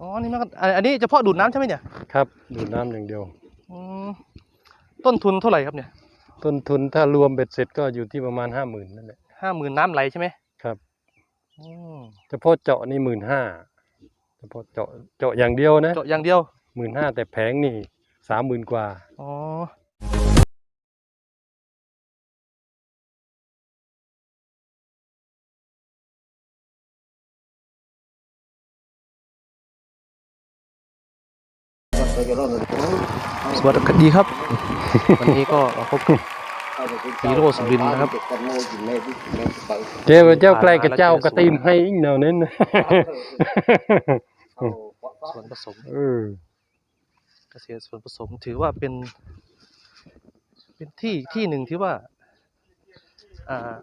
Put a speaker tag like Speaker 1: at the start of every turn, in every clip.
Speaker 1: อ๋อ นี่มันก็อันอันนี้เฉพาะดูดน้ำใช่ไหมเนี่ย
Speaker 2: ครับดูดน้ำอย่างเดียว
Speaker 1: อืมต้นทุนเท่าไหร่ครับเนี่ย
Speaker 2: ต้นทุนถ้ารวมเบ็ดเสร็จก็อยู่ที่ประมาณห้าหมื่นนั่นแหละ
Speaker 1: ห้าหมื่นน้ำไหลใช่ไหม
Speaker 2: ครับ
Speaker 1: อืม
Speaker 2: เฉพาะเจาะนี่หมื่นห้าเฉพาะเจาะเจาะอย่างเดียวนะ
Speaker 1: เจาะอย่างเดียว
Speaker 2: หมื่นห้าแต่แผงนี่สามหมื่นกว่า
Speaker 1: อ๋อ สวัสดีครับ วันนี้ก็มาพบกับฮีโร่สุรินทร์นะครับ
Speaker 2: เจ้าเจ้าใกล้กับเจ้ากระตีมให้อีกแนวนั้นนะ
Speaker 1: ส่วนผสม
Speaker 2: เออ
Speaker 1: เกษตรส่วนผสมถือว่าเป็น เป็นที่ที่หนึ่งที่ว่า อ่า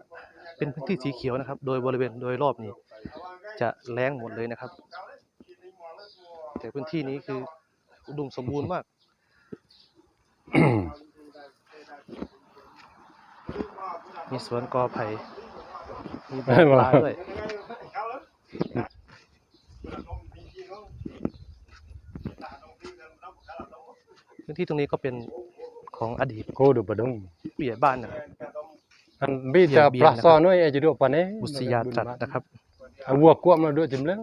Speaker 1: เป็นพื้นที่สีเขียวนะครับ โดยบริเวณโดยรอบนี้ จะแล้งหมดเลยนะครับ แต่พื้นที่นี้คือ อุดมสมบูรณ์มาก มีสวนกอไผ่มีบ่อปลาด้วยพื้นที่ตรงนี้ก็เป็นของอดีต
Speaker 2: โคดูปะดง
Speaker 1: ผู้ใหญ่บ้านนะครับ
Speaker 2: อันบีจะปลาซอน้อยไอ้จะดูปะเนี่ย
Speaker 1: บุษยาตรัสนะครับ
Speaker 2: เอาวัวกวมมาด้วยจิมแล้ว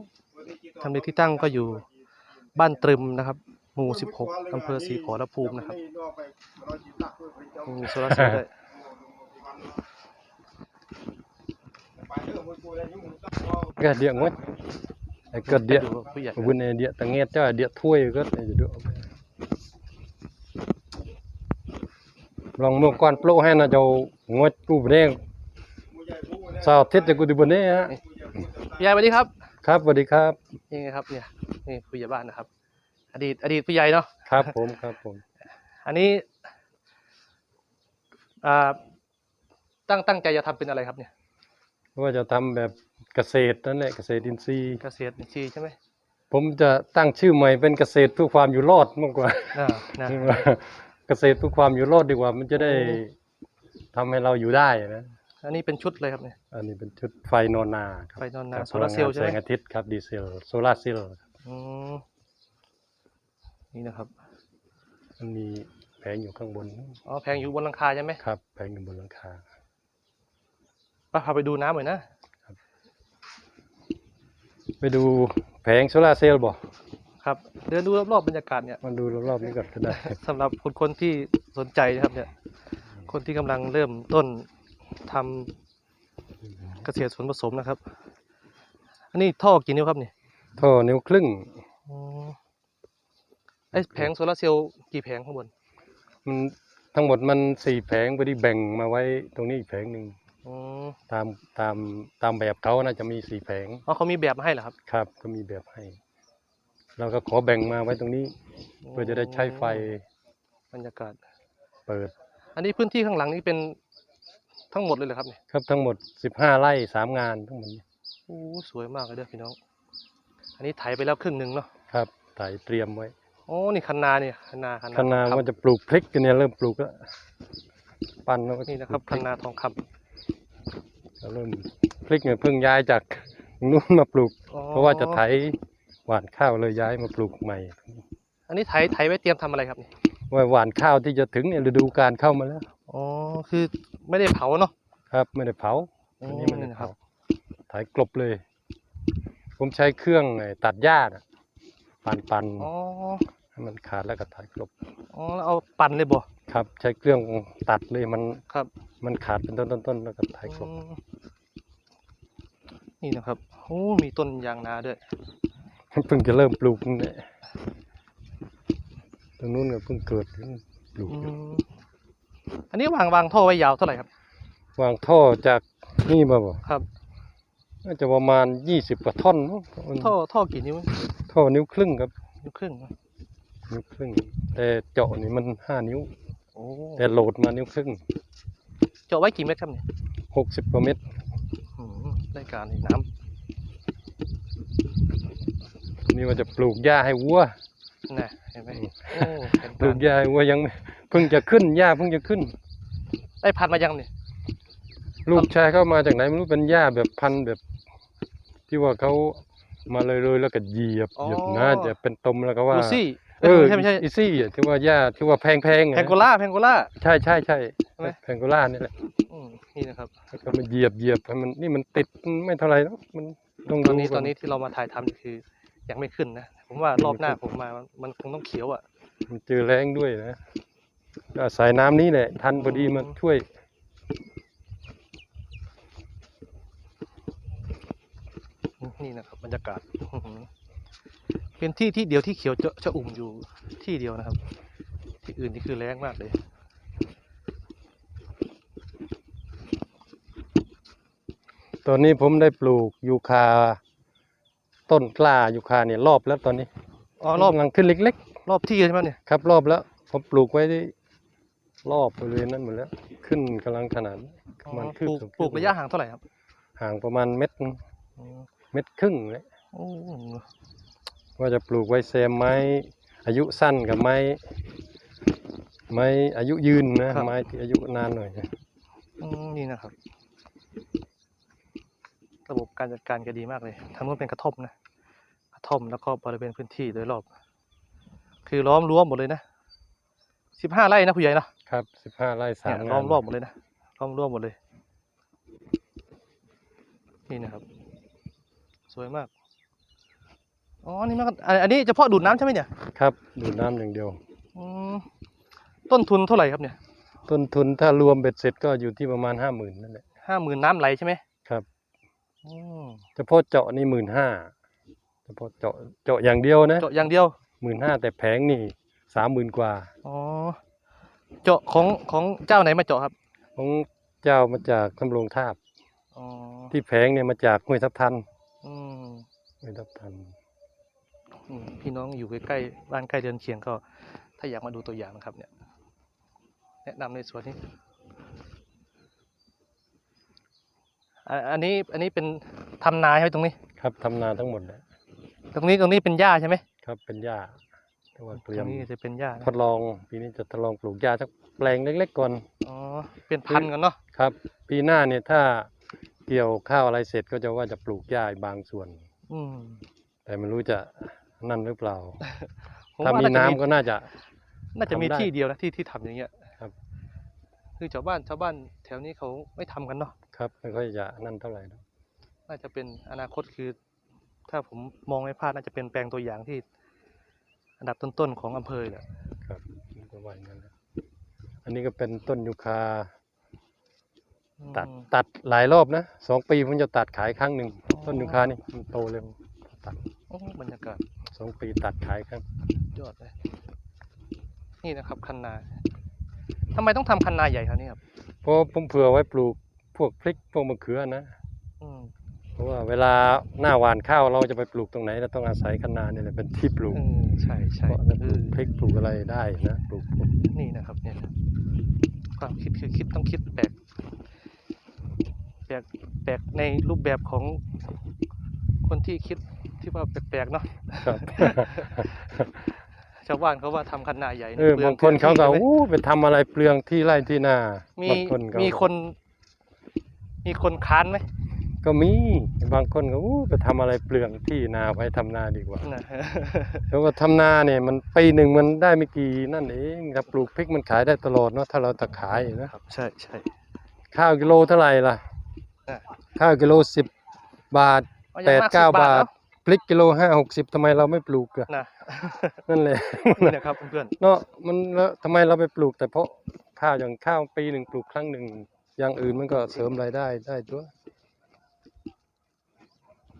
Speaker 1: ทำเลที่ตั้งก็อยู่บ้านตรึมนะครับ หมู่ 16อำเภอศรีขอรภูมินะครับมีโซลาร์เซลล์ด้วย
Speaker 2: ก็เดียงวะไอ้เกิดเดีย
Speaker 1: ไปดูผู้ใหญ่
Speaker 2: วุ้นไอ้เดียตังเงียเจ้าเดียถ้วยก็ไอ้จะดูลองเมื่อก่อนโปรให้นะเจ้างดกูบ่ได้สาวทิศจะกูดิบ่ได้ฮะ
Speaker 1: ผู้ใหญ่สวัสดีครับ
Speaker 2: ครับสวัสดีครับ
Speaker 1: นี่ไงครับเนี่ยนี่ผู้ใหญ่บ้านนะครับ อดีตอดีตผู้ใหญ่เนาะ
Speaker 2: ครับผมครับผม
Speaker 1: อันนี้อ่าตั้งตั้งใจจะทำเป็นอะไรครับเนี่ย
Speaker 2: ว่าจะทำแบบเกษตรนั่นแหละเกษตรอินทรีย์
Speaker 1: เกษตรอินทรีย์ใช่ไหม
Speaker 2: ผมจะตั้งชื่อใหม่เป็นเกษตรเพื่อความอยู่รอดมากกว่า
Speaker 1: อ่านะ
Speaker 2: เกษตรเพื่อความอยู่รอดดีกว่า มันจะได้ทำให้เราอยู่ได้นะ
Speaker 1: อันนี้เป็นชุดเลยครับเนี่ย
Speaker 2: อันนี้เป็นชุดไฟนอนนาครับ
Speaker 1: ไฟนอนนา
Speaker 2: กับ
Speaker 1: โซลาร์เซลล์ใช่ไหม
Speaker 2: พงงนแสงอาทิตย์ครับดีเซลโซลาร์เซลล์
Speaker 1: อืม นี่นะครับ
Speaker 2: มันมีแผงอยู่ข้างบน
Speaker 1: อ๋อแพงอยู่บนหลังคาใช่ไหม
Speaker 2: ครับ แผงอยู่บนหลังคา
Speaker 1: ป้าพาไปดูน้ำหน่อยนะ
Speaker 2: ไปดูแผงโซลาร์เซลล์บ่
Speaker 1: ครับ เดินดูรอบๆบรรยากาศเนี่ย
Speaker 2: มาดูรอบๆนี้ก่อนก็ได้
Speaker 1: สำหรับคนคนที่สนใจนะครับเนี่ย คนที่กำลังเริ่มต้นทำเกษตรสวนผสมนะครับ อันนี้ท่อกี่นิ้วครับเนี่ย
Speaker 2: ท่อนิ้วครึ่ง
Speaker 1: อ๋อ ไอ้แผงโซลาร์เซลล์กี่แผงข้างบน
Speaker 2: มันทั้งหมดมันสี่แผงพอดีแบ่งมาไว้ตรงนี้อีกแผงหนึ่ง
Speaker 1: อ๋อ
Speaker 2: ตามตามตามแบบเขาน่าจะมีสี่แผง
Speaker 1: อ๋อเขามีแบบมาให้เหรอครับ
Speaker 2: ครับ ก็มีแบบให้ เราก็ขอแบ่งมาไว้ตรงนี้ เพื่อจะได้ใช้ไฟ
Speaker 1: บรรยากาศ
Speaker 2: เปิด
Speaker 1: อันนี้พื้นที่ข้างหลังนี่เป็นทั้งหมดเลยเหรอครับเนี่ย
Speaker 2: ครับทั้งหมดสิบห้าไร่สามงานทั้งหมดนี้
Speaker 1: โอ้สวยมากเลยเด้อพี่น้อง อันนี้ไถไปแล้วครึ่งหนึ่งเนาะ
Speaker 2: ครับถ่ายเตรียมไว้
Speaker 1: โอ้นี่คันนาเนี่ยคันนาคันนา
Speaker 2: คณะ
Speaker 1: ทอง
Speaker 2: ว่าจะปลูกพริกกันเนี่ยเริ่มปลูกแล้วปั้นแล้วก็
Speaker 1: นี่นะครับ
Speaker 2: ปลูกพ
Speaker 1: คั
Speaker 2: ริ
Speaker 1: น
Speaker 2: ก
Speaker 1: นาทองคำ
Speaker 2: เราเริ่มพริกเนี่ยเพิ่งย้ายจากนู้นมาปลูก
Speaker 1: อ๋อ
Speaker 2: เพราะว่าจะไถหว่านข้าวเลยย้ายมาปลูกใหม่
Speaker 1: อันนี้ไถไถไว้เตรียมทำอะไรครับเนี่ย
Speaker 2: ว่าหว่านข้าวที่จะถึงเนี่ยฤดูการเข้ามาแล้ว
Speaker 1: อ๋อคือไม่ได้เผาเนาะ
Speaker 2: ครับ ไม่ได้เผา
Speaker 1: โอ้
Speaker 2: อันนี้ไม่ได้
Speaker 1: นี่นะครับ
Speaker 2: เผาไถกลบเลย ผมใช้เครื่องไอ้ตัดหญ้าน่ะปั่นปั่น
Speaker 1: อ๋อ
Speaker 2: ให้มันขาดแล้วก็ไถกลบ
Speaker 1: อ๋อแล้วเอาปั่นเลยบ่
Speaker 2: ครับ ใช้เครื่องตัดเลยมัน
Speaker 1: ครับ
Speaker 2: มันขาดเป็นต้นต้นๆๆแล้วก็ไถกลบ
Speaker 1: อืมนี่นะครับโอ้มีต้นยางนาด้วย
Speaker 2: เพิ่งจะเริ่มปลูกเนี่ยตรงนู้นก็เพิ่งเกิดเพิ่งปลูก
Speaker 1: อื
Speaker 2: อยู่
Speaker 1: มอันนี้วางวางท่อไว้ยาวเท่าไหร่ครับ
Speaker 2: วางท่อจากนี่มาบ่
Speaker 1: ครับ
Speaker 2: น่าจะประมาณยี่สิบกว่าท่อนมั้งมัน
Speaker 1: ท่อท่อกี่นิ้ว
Speaker 2: ท่อนิ้วครึ่งครับ
Speaker 1: นิ้วครึ่งเนอะ
Speaker 2: นิ้วครึ่ง แต่เจาะนี่มันห้านิ้ว
Speaker 1: โอ้
Speaker 2: แต่โหลดมานิ้วครึ่ง
Speaker 1: เจาะไว้กี่เม็ดครับเนี่ย
Speaker 2: หกสิบกว่าเมตร
Speaker 1: อืมได้การนี่น้
Speaker 2: นี่ว่าจะปลูกหญ้าให้วัวำ
Speaker 1: น่ะเห็นไหมโอ้เป็น
Speaker 2: ปลู
Speaker 1: การ
Speaker 2: กหญ้าให้วัวยังไม่เพิ่งจะขึ้นหญ้าเพิ่งจะขึ้น
Speaker 1: ได้พันธุ์มายังเนี่ย
Speaker 2: ลูกชายเข้ามาจากไหนไม่รู้เป็นหญ้าแบบพันธุ์แบบ ที่ว่าเขามาเลยเลยแล้วก็เหยียบ
Speaker 1: อ๋อ
Speaker 2: เหยียบนะจะเป็นตมแล้วก็ว่า
Speaker 1: ลูซี่
Speaker 2: เออ
Speaker 1: ใช่ไม่ใช่
Speaker 2: อีซี่อะที่ว่าหญ้าที่ว่าแพงแพงๆอะ
Speaker 1: แพงโกล่าแพงโกล่า
Speaker 2: ใช่ใช่ใช่
Speaker 1: ใช่ไหม
Speaker 2: แพงโกล่านี่แหละ
Speaker 1: อืมนี่นะครับ
Speaker 2: แล้วก็มาเหยียบเหยียบให้มันนี่มันติดไม่เท่าไหร่แล้วมันต้อง
Speaker 1: ตอนนี้
Speaker 2: ดู
Speaker 1: ตอนนี้ที่เรามาถ่ายทำคือยังไม่ขึ้นนะ ผมว่ารอบหน้าผมมามันมันคงต้องเขียวอะ
Speaker 2: มันเจอแรงด้วยนะก็อาศัยน้ำนี้แหละทันพอดี
Speaker 1: อืม
Speaker 2: มาช่วย
Speaker 1: นี่นะครับบรรยากาศอื้อหือ เป็นที่ที่เดียวที่เขียวจะจะอุ่มอยู่ที่เดียวนะครับ ที่อื่นนี่คือแรงมากเลย
Speaker 2: ตอนนี้ผมได้ปลูกยูคา ต้นกล้ายูคาเนี่ยรอบแล้วตอนนี้
Speaker 1: อ๋อรอบ
Speaker 2: กำลังขึ้นเล็ก
Speaker 1: รอบที่ใช่ไหมเนี่ย
Speaker 2: ๆ ครับรอบแล้วผมปลูกไว้ที่รอบบริเวณนั้นหมดแล้ว ขึ้นกำลังขนาดนี้
Speaker 1: อ๋อ
Speaker 2: มัน
Speaker 1: ป
Speaker 2: คืบ
Speaker 1: ลูก
Speaker 2: สอง
Speaker 1: ปลูก
Speaker 2: คืบ
Speaker 1: ระยะห่างเท่าไหร่ครับ
Speaker 2: ห่างประมาณเม็ดนึง
Speaker 1: อ๋อ
Speaker 2: เม็ดครึ่งเลย
Speaker 1: โอ้
Speaker 2: ว่าจะปลูกไว้แซมไม้อายุสั้นกับไม้ ไม้อายุยืนนะไม้ที่อายุนานหน่อย
Speaker 1: อืมนี่นะครับ ระบบการจัดการก็ดีมากเลยทางนู้นเป็นกระท่อมนะกระท่อมแล้วก็บริเวณพื้นที่โดยรอบ คือล้อมรั้วหมดเลยนะสิบห้าไร่นะผู้ใหญ่เนอะ
Speaker 2: ครับสิบห้าไร่สา
Speaker 1: เนี่
Speaker 2: ม
Speaker 1: ย
Speaker 2: งาน
Speaker 1: ล้อมรอบหมดเลยนะล้อมรอบหมดเลย นี่นะครับ สวยมาก อ๋อ นี่มันก็อันอันนี้เฉพาะดูดน้ำใช่ไหมเนี่ย
Speaker 2: ครับดูดน้ำอย่างเดียว
Speaker 1: อืมต้นทุนเท่าไหร่ครับเนี่ย
Speaker 2: ต้นทุนถ้ารวมเบ็ดเสร็จก็อยู่ที่ประมาณห้าหมื่นนั่นแหละ
Speaker 1: ห้าหมื่นน้ำไหลใช่ไหม
Speaker 2: ครับ
Speaker 1: อืม
Speaker 2: เฉพาะเจาะนี่หมื่นห้าเฉพาะเจาะเจาะอย่างเดียวนะ
Speaker 1: เจาะอย่างเดียว
Speaker 2: หมื่นห้าแต่แผงนี่สามหมื่นกว่า
Speaker 1: อ๋อ เจาะของของเจ้าไหนมาเจาะครับ
Speaker 2: ของเจ้ามาจากคำลงทาบ
Speaker 1: อ๋อ
Speaker 2: ที่แผงเนี่ยมาจากห้วยทับทัน
Speaker 1: อืม
Speaker 2: ห้วยทับทัน
Speaker 1: อืม พี่น้องอยู่ใกล้ๆบ้านใกล้เดินเคียงก็ ถ้าอยากมาดูตัวอย่างนะครับ เนี่ย แนะนำในส่วนนี้อะอันนี้อันนี้เป็นทำนาใช่ไหมตรงนี้
Speaker 2: ครับทำนาทั้งหมดเลย
Speaker 1: ตรงนี้ตรงนี้เป็นหญ้าใช่ไหม
Speaker 2: ครับ เป็นหญ้าแต่ว่าเต
Speaker 1: ต
Speaker 2: รี
Speaker 1: ร
Speaker 2: ยม
Speaker 1: งนี้จะเป็นหญ้านะ
Speaker 2: ทดลองปีนี้จะทดลองปลูกหญ้าสักแปลงเล็ก ๆ ก่อน
Speaker 1: อ๋อเป็นพันธุ์กันเนาะ
Speaker 2: ครับ ปีหน้าเนี่ยถ้าเกี่ยวข้าวอะไรเสร็จก็จะว่าจะปลูกหญ้าอีกบางส่วน
Speaker 1: อืม
Speaker 2: แต่ไม่รู้จะ นั่นหรือเปล่า
Speaker 1: ผม
Speaker 2: ถ้า
Speaker 1: ว่า
Speaker 2: มี
Speaker 1: น่าจะ
Speaker 2: น้ำ
Speaker 1: มี
Speaker 2: ก็น่าจะ
Speaker 1: น่าจะมี
Speaker 2: ทำได้
Speaker 1: ที่เดียวนะที่ที่ทำอย่างเงี้ย
Speaker 2: ครับ
Speaker 1: คือชาวบ้านชาวบ้านแถวนี้เขาไม่ทำกันเนาะ
Speaker 2: ครับไม่ค่อยจะนั่นเท่าไหร่นะ
Speaker 1: น่าจะเป็นอนาคตคือ ถ้าผมมองไม่พลาดน่าจะเป็นแปลงตัวอย่างที่ อันดับต้นๆของอำเภอเลยแหละ
Speaker 2: ครับก็ว่าอย่างนั้นนะอันนี้ก็เป็นต้นยูคาตัด
Speaker 1: อืม
Speaker 2: ตัดหลายรอบนะสองปีผมจะตัดขายครั้งหนึ่งต้นยูคานี่มันโตเร็วตัด
Speaker 1: โอ้บรรยากาศ
Speaker 2: สองปีตัดขายครั้ง
Speaker 1: ยอดเลยนี่นะครับคันนาทำไมต้องทำคันนาใหญ่ครับนี่ครับ
Speaker 2: เพราะผมเผื่อไว้ปลูกพวกพริกพวกมะเขือนะ
Speaker 1: อืม
Speaker 2: เพราะว่าเวลาหน้าหวานข้าวเราจะไปปลูกตรงไหนเราต้องอาศัยคะนาเนี่ยแหละเป็นที่ปลูก
Speaker 1: เออใช่ใช่
Speaker 2: เพราะจะป
Speaker 1: เอ
Speaker 2: ลู
Speaker 1: อก
Speaker 2: พริกปลูกอะไรได้นะปลูกพวก
Speaker 1: นี่นะครับเนี่ยความคิดคือคิดต้องคิดแปลกแปลกแปลกในรูปแบบของคนที่คิด ที่ว่าแปลกๆเนาะ
Speaker 2: ครับ
Speaker 1: ชาวบ้านเขาว่าทำคันนาใหญ่
Speaker 2: เออ
Speaker 1: ปลื
Speaker 2: บางคนเขาก็
Speaker 1: พื้ที่
Speaker 2: อู้ไปทำอะไรเปลืองที่ไร่ที่นา
Speaker 1: มี
Speaker 2: บางคนก็
Speaker 1: มีคน มีคนค้านไหม
Speaker 2: ก็มีบางคนก็อู้ไปทำอะไรเปลืองที่นาไว้ทำนาดีกว่า
Speaker 1: นะ
Speaker 2: แล้วก็ทำนาเนี่ย มันปีหนึ่งมันได้ไม่กี่นั่นเองครับปลูกพริกมันขายได้ตลอดเนาะถ้าเราจะขายนะครับ
Speaker 1: ใช่ใช่
Speaker 2: ข้าวกิโลเท่าไหร่ล่ะ
Speaker 1: อะ
Speaker 2: ข้าวกิโลสิบบาท
Speaker 1: อ
Speaker 2: แป
Speaker 1: ย่ง
Speaker 2: ด
Speaker 1: ม
Speaker 2: เก้า
Speaker 1: 10
Speaker 2: บาท
Speaker 1: เนอะ
Speaker 2: พริกกิโลห้าหกสิบทำไมเราไม่ปลูกอะ
Speaker 1: นะ
Speaker 2: นั่นแหละ
Speaker 1: นี่นะครับเพื่อน
Speaker 2: เนาะมันแล้วทำไมเราไปปลูก แต่เพราะข้าวอย่างข้าวปีหนึ่งปลูกครั้งหนึ่งอย่างอื่นมันก็เสริมรายได้ได้ตัว
Speaker 1: ๆ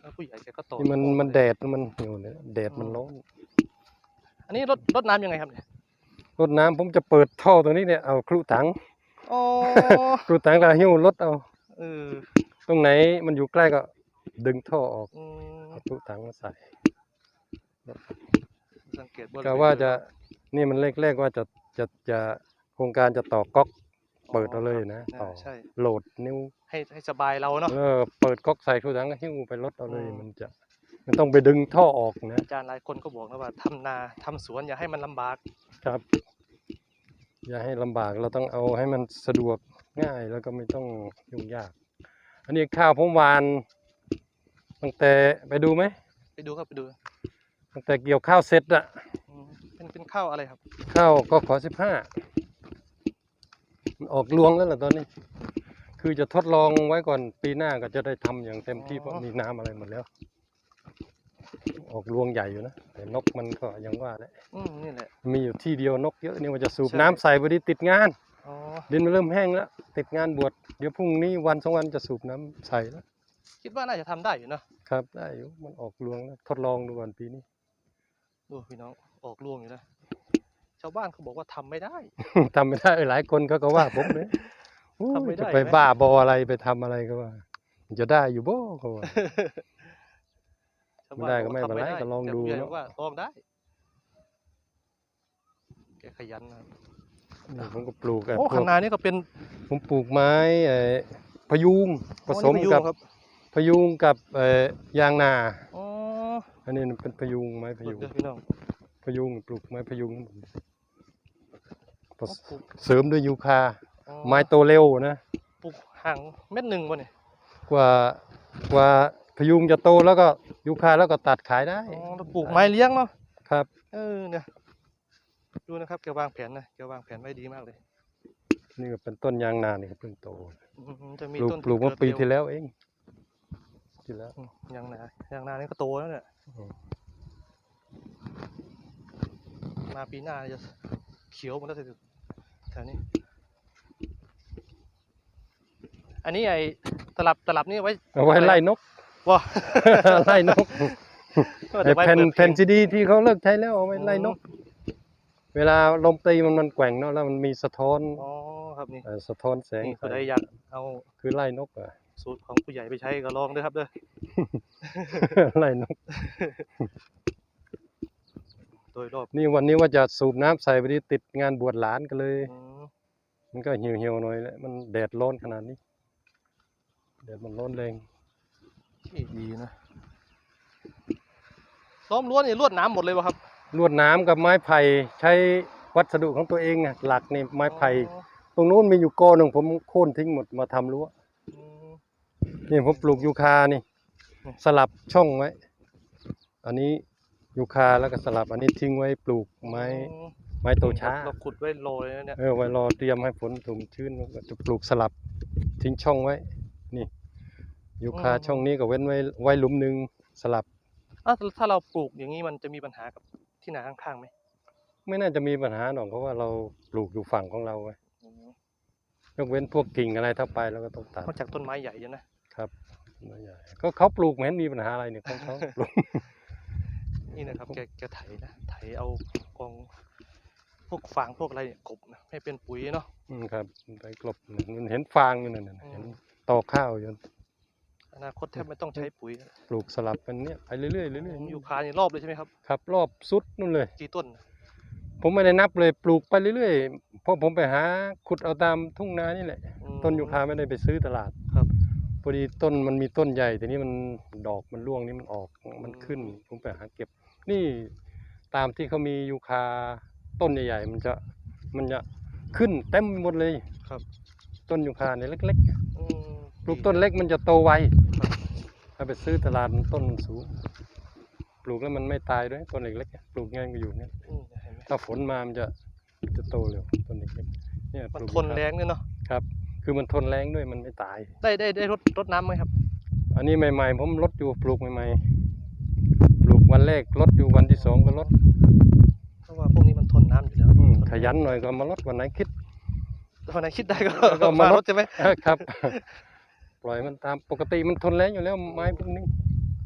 Speaker 1: แล้วผู้ใหญ่แกก็โต
Speaker 2: นี่มันมันแดดมันอยู่เนี่ยแดดมันร้อน
Speaker 1: อันนี้รดรดน้ำยังไงครับเนี่ย
Speaker 2: รดน้ำผมจะเปิดท่อตรงนี้เนี่ยเอาครุถัง
Speaker 1: โอ้
Speaker 2: ครุถังเราหิ้วรถเอา
Speaker 1: เออ
Speaker 2: ตรงไหนมันอยู่ใกล้ก็ดึงท่อออก
Speaker 1: อืม
Speaker 2: เอาครุถังมาใส่
Speaker 1: สังเกตบริเณ
Speaker 2: ก็ว่าจะนี่มันแรกๆว่าจะจะจะโครงการจะต่อก๊อกเปิดเอาเลยนะ
Speaker 1: อ่า
Speaker 2: ต่อ
Speaker 1: ใช่
Speaker 2: โหลดนิ้ว
Speaker 1: ให้ให้สบายเราเนาะ
Speaker 2: เออเปิดก๊อกใส่ครุถังก็หิ้วไปรถเอาเลย
Speaker 1: อืม
Speaker 2: มันจะ มันต้องไปดึงท่อออกนะ
Speaker 1: อาจารย์หลายคนก็บอกนะว่าทำนาทำสวนอย่าให้มันลำบาก
Speaker 2: ครับ อย่าให้ลำบากเราต้องเอาให้มันสะดวกง่ายแล้วก็ไม่ต้องยุ่งยาก อันนี้ข้าวผมหวาน ตั้งแต่ไปดูไหม
Speaker 1: ไปดูครับไปดู
Speaker 2: ตั้งแต่เกี่ยวข้าวเสร็จอะ
Speaker 1: อืมเป็นเป็นข้าวอะไรครับ
Speaker 2: ข้าวก็ขอสิบห้าออกรวงแล้วล่ะตอนนี้ คือจะทดลองไว้ก่อนปีหน้าก็จะได้ทำอย่างเต็มที่เพราะมีน้ำอะไรหมดแล้ว ออกรวงใหญ่อยู่นะแต่นกมันก็ยังว่าแหละ
Speaker 1: อืมนี่แหละ
Speaker 2: มีอยู่ที่เดียวนกเยอะนี่ว่าจะสูบ
Speaker 1: ใช่
Speaker 2: น้ำใส่พอดีติดงาน
Speaker 1: อ๋อ
Speaker 2: ดินมันเริ่มแห้งแล้ว ติดงานบวชเดี๋ยวพรุ่งนี้วันสองวันจะสูบน้ำใส่แล้ว
Speaker 1: คิดว่าน่าจะทำได้อยู่เนอะ
Speaker 2: ครับได้อยู่มันออกรวงแล้วทดลองดูก่อนปีนี้
Speaker 1: ดูพี่น้องออกรวงอยู่นะชาวบ้านเขาบอกว่าทำไม่ได้
Speaker 2: ทำไม่ได้หลายคนเขาก็ว่าผมเลยโอ้ย
Speaker 1: ทำไม่ได้
Speaker 2: จะไป
Speaker 1: ไหม
Speaker 2: บ้าบออะไรไปทำอะไรก็ว่ามันจะได้อยู่บ่เขาว่า
Speaker 1: ชาวบ้าน
Speaker 2: ไม่ได้
Speaker 1: บอ
Speaker 2: ก็ไม่เป็นไร
Speaker 1: ทำ
Speaker 2: ก็ลอง
Speaker 1: แต่
Speaker 2: ดู
Speaker 1: ผู้ใหญ่
Speaker 2: เนอะ
Speaker 1: บอกว่าลองได้แกขยันนะครับ
Speaker 2: นี่ผมก็ปลูกแบบ
Speaker 1: โอ้
Speaker 2: พว
Speaker 1: ข้ากงหน้านี่ก็เป็น
Speaker 2: ผมปลูกไม้เอ่อพะยุงผสม
Speaker 1: อ๋อนี่พะยุง
Speaker 2: กับ
Speaker 1: ครับ
Speaker 2: พะยุงกับเอ่อยางนา
Speaker 1: อ๋อ
Speaker 2: อันนี้เป็นพะยุงไม้พะ
Speaker 1: เบิ
Speaker 2: ยุ
Speaker 1: ก
Speaker 2: ง
Speaker 1: เด้อพี่น้อง
Speaker 2: พะยุงปลูกไม้พะยุงผส
Speaker 1: ปลูก
Speaker 2: เสริมด้วยยูคา
Speaker 1: อ๋อ
Speaker 2: ไม้โตเร็วนะ
Speaker 1: ปลูกห่างเม็ดหนึ่งวะเนี่ย
Speaker 2: กว่ากว่าพะยุงจะโตแล้วก็ยูคาแล้วก็ตัดขายได้
Speaker 1: อ๋อแล้วปลูกไม้เลี้ยงเนาะ
Speaker 2: ครับ
Speaker 1: เออเนี่ยดูนะครับแกวางแผนนะแกวางแผนไว้ดีมากเลย
Speaker 2: นี่ก็เป็นต้นยางนานี่ก็เพิ่งโต
Speaker 1: อืมจะมี
Speaker 2: ปลูก
Speaker 1: ต้น
Speaker 2: ปลูกเมื่อ
Speaker 1: กิด
Speaker 2: ปี
Speaker 1: ร็ว
Speaker 2: ที่แล้วเอง ที่แล้ว
Speaker 1: อืมยางนายางนานี่ก็โตแล้วเนี่ย
Speaker 2: อืม
Speaker 1: มาปีหน้าจะเขียวหมดแล้วสิแถวนี้ อันนี้ไอ้ตลับตลับนี่ไว้
Speaker 2: เอาไว้ไล่นก
Speaker 1: ว้า
Speaker 2: ไล่นก
Speaker 1: ก็
Speaker 2: ไอ้
Speaker 1: จะไว้
Speaker 2: แผ่น
Speaker 1: เปิดเพล
Speaker 2: แผ่น
Speaker 1: ง
Speaker 2: ซีดีที่เขาเลิกใช้แล้วเอาไว้ไล่นก
Speaker 1: อ๋อ
Speaker 2: เวลาลมตีมันมันแกว่งเนาะแล้วมันมีสะท้อน
Speaker 1: อ๋อครับนี่
Speaker 2: เอ่อสะท้อนแสง
Speaker 1: นี่
Speaker 2: ใส่
Speaker 1: ผู้ใดอยากเอา
Speaker 2: คือไล่นกอะ
Speaker 1: สูตรของผู้ใหญ่ไปใช้ก็ลองด้วยครับเด้อ
Speaker 2: ไล่นก
Speaker 1: โดยรอบ
Speaker 2: นี่วันนี้ว่าจะสูบน้ำใส่พอดีติดงานบวชหลานกันเลย
Speaker 1: อืม
Speaker 2: มันก็เหี่ยวเหี่ยวๆหน่อยแหละมันแดดร้อนขนาดนี้แดดมันร้อนแรง
Speaker 1: ที่ดีนะล้อมรั้วนี่ลวดหน้ำหมดเลยป่ะครับ
Speaker 2: ลวดหน้ำกับไม้ไผ่ใช้วัสดุของตัวเองอะหลักนี่ไม้ไผ่
Speaker 1: อ๋อ
Speaker 2: ตรงนู้นมีอยู่กอหนึ่งผมโค่นทิ้งหมดมาทำรั้ว
Speaker 1: อืม
Speaker 2: นี่ผมปลูกยูคานี่
Speaker 1: อืม
Speaker 2: สลับช่องไว้ อันนี้ยูคาแล้วก็สลับอันนี้ทิ้งไว้ปลูกไม้
Speaker 1: อืม
Speaker 2: ไม้โตช้า
Speaker 1: เราขุดไว้โรยนะเนี่ย
Speaker 2: เออไว้รอเตรียมให้ฝนถุมชื้นแล้วก็จะปลูกสลับทิ้งช่องไว้ นี่ยูคาช่องนี้ก็เว้นไว้ไว้หลุมหนึ่งสลับ
Speaker 1: อ้าวถ้าเราปลูกอย่างนี้มันจะมีปัญหากับที่นาข้างๆไหม
Speaker 2: ไม่น่าจะมีปัญหาหรอกเพราะว่าเราปลูกอยู่ฝั่งของเราไงยกเว้นพวกกิ่งอะไรถ้าไปเราก็ต้องตัด
Speaker 1: นอกจากต้นไม้ใหญ่อยู่นะ ครับ
Speaker 2: ไม่ใหญ่ก็เขาปลูกไม่เห็นมีปัญหาอะไรเนี่ยของเขาปลูก
Speaker 1: นี่นะครับแกแกไถนะไถเอากองพวกฟางพวกอะไรเนี่ยกบนะให้เป็นปุ๋ยเนาะ
Speaker 2: อืมครับไปกลบมันเห็นฟางอยู่นั่นน่ะ
Speaker 1: อืม
Speaker 2: เห็นตอข้าวอยู่
Speaker 1: อนาคตแทบไม่ต้องใช้ปุ๋ย
Speaker 2: ปลูกสลับกันเนี่ยไปเรื่อยๆเรื่อย
Speaker 1: ผมอยู่คานี่รอบเลยใช่ไหมครับ
Speaker 2: ๆครับรอบสุดนู่นเลย
Speaker 1: กี่ต้นนะ
Speaker 2: ผมไม่ได้นับเลยปลูกไปเรื่อยๆเพราะผมไปหาขุดเอาตามทุ่งนานี่แหละ
Speaker 1: อืม
Speaker 2: ต้นยูคาไม่ได้ไปซื้อตลาด
Speaker 1: ครับ
Speaker 2: พอดีต้นมันมีต้นใหญ่แต่นี้มันดอกมันร่วงนี่มันออกมันขึ้นผมไปหาเก็บ นี่ตามที่เขามียูคาต้นใหญ่ๆมันจะมันจะขึ้นเต็มไปหมดเลย
Speaker 1: ครับ
Speaker 2: ต้นยูคาเนี่ยเล็กๆ
Speaker 1: อืม
Speaker 2: ปลูกต้นเล็กมันจะโตไว
Speaker 1: ครับ
Speaker 2: ถ้าไปซื้อตลาดมันต้นมันสูง ปลูกแล้วมันไม่ตายด้วยต้นเล็กๆปลูกง่ายก็อยู่เนี่ย
Speaker 1: อืมเห็นไหม
Speaker 2: ถ้าฝนมามันจะจะโตเร็วต้นเล็กๆเนี่ยป
Speaker 1: มัน
Speaker 2: ลูก
Speaker 1: ทนแรงเนี่ยเนาะ
Speaker 2: ครับ คือมันทนแรงด้วยมันไม่ตาย
Speaker 1: ได้ได้ได้รดรดน้ำไหมครับ
Speaker 2: อันนี้ใหม่ ๆ ผมลดอยู่ปลูกใหม่ๆปลูกวันแรกลดอยู่วันที่สองก็ลด
Speaker 1: เพราะว่าพวกนี้มันทนน้ำอยู่แล้ว
Speaker 2: อืม
Speaker 1: ท
Speaker 2: ขยันหน่อยก็มาลดวันไหนคิด
Speaker 1: วันไหนคิดได้ก็
Speaker 2: แล้วก็
Speaker 1: มา
Speaker 2: มาลด
Speaker 1: รดใช่ไหม
Speaker 2: ครับ ปล่อยมันตามปกติมันทนแรงอยู่แล้วไม้พวกนี้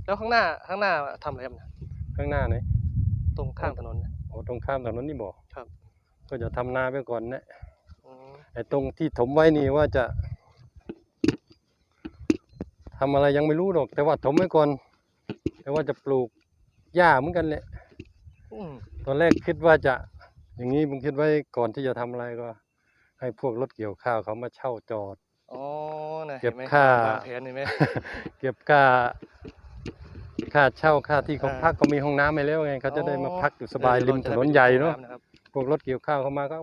Speaker 1: แล้วข้างหน้าข้างหน้าทำอะไรครับเนี่ย
Speaker 2: ข้างหน้าไหน
Speaker 1: ตรงข้างถนนเนี่ย
Speaker 2: โอ้ตรงข้ามถนนนี่บอก
Speaker 1: ครับ
Speaker 2: ก็จะทำนาไปก่อนนะ
Speaker 1: อืม
Speaker 2: ไอ้ตรงที่ถมไว้นี่ว่าจะทำอะไรยังไม่รู้หรอก แต่ว่าถมไว้ก่อน แต่ว่าจะปลูกหญ้าเหมือนกันแหละ
Speaker 1: อืม
Speaker 2: ตอนแรกคิดว่าจะ อย่างนี้ผมคิดไว้ก่อนที่จะทำอะไรก็ ให้พวกรถเกี่ยวข้าวเขามาเช่าจอด
Speaker 1: อ๋อนะ
Speaker 2: เก็บ
Speaker 1: ห็นไหม
Speaker 2: ค่า
Speaker 1: วางแผนเห็นไหม
Speaker 2: เก็บค่า ค่าเช่าค่าที่เขา
Speaker 1: อ่า
Speaker 2: พักเขามีห้องน้ำไปแล้วไงเขาจะได้มาพักอยู่สบาย
Speaker 1: เออ
Speaker 2: ริมถ
Speaker 1: เร
Speaker 2: น
Speaker 1: จะ
Speaker 2: น
Speaker 1: ได้
Speaker 2: ใหญ่
Speaker 1: ไปดู
Speaker 2: เนาะำ
Speaker 1: ครับ
Speaker 2: พวกรถเกี่ยวข้าวเขามาก็